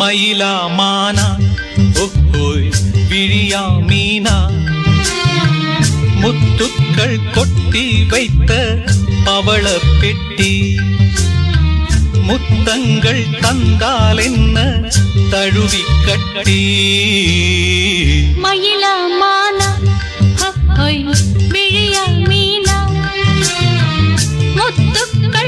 மயிலா மானா? ஓஹோய் விழியா மீனா? முத்துக்கள் கொட்டி வைத்த பவள பெட்டி. முத்தங்கள் தந்தால் என்ன தழுவி கட்டி? மயிலா மானா? ஹொய் விழியா மீனா? முத்துக்கள்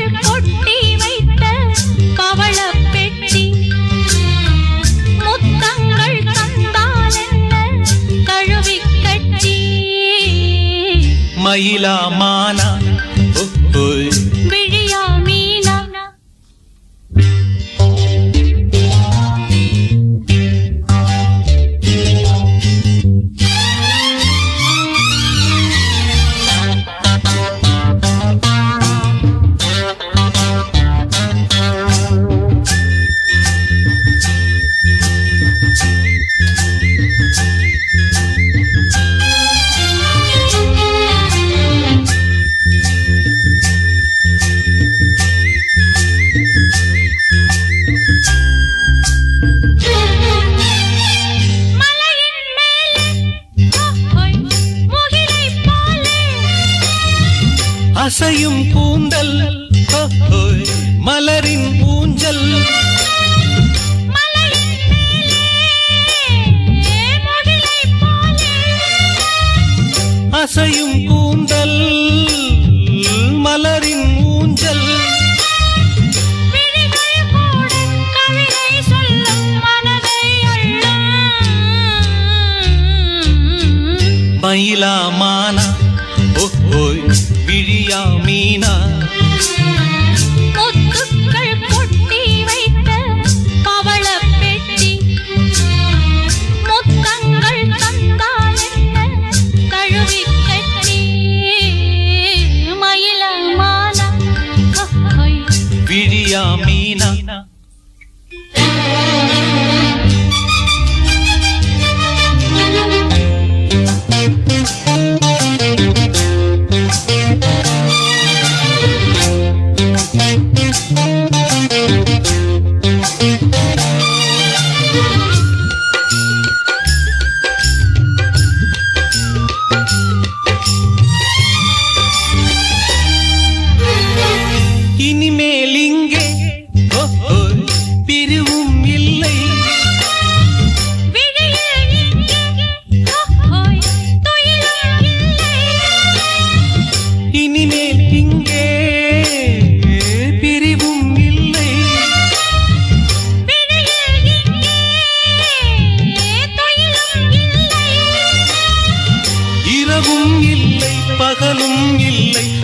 மயிலாமானா இசையும் கூந்தல் மலரின் ஊஞ்சல். அசையும் கூந்தல் மலரின் ஊஞ்சல். விழிகள் ஓ ஓய் விழியா மீனா?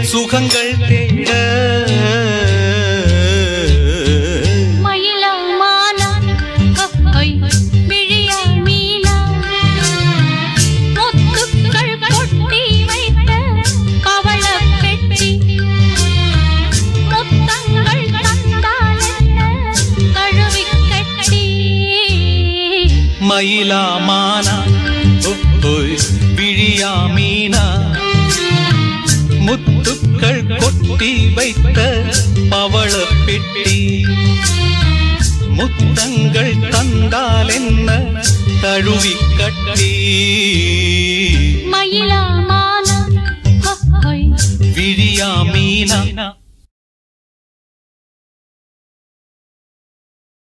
சுகங்கள் தேட. மயிலமானா ஹொய் முத்து மீனா கொட்டி வைத்த பவள பெட்டி. முத்தங்கள் தந்தால் என்ன தழுவி கட்டி. மயில்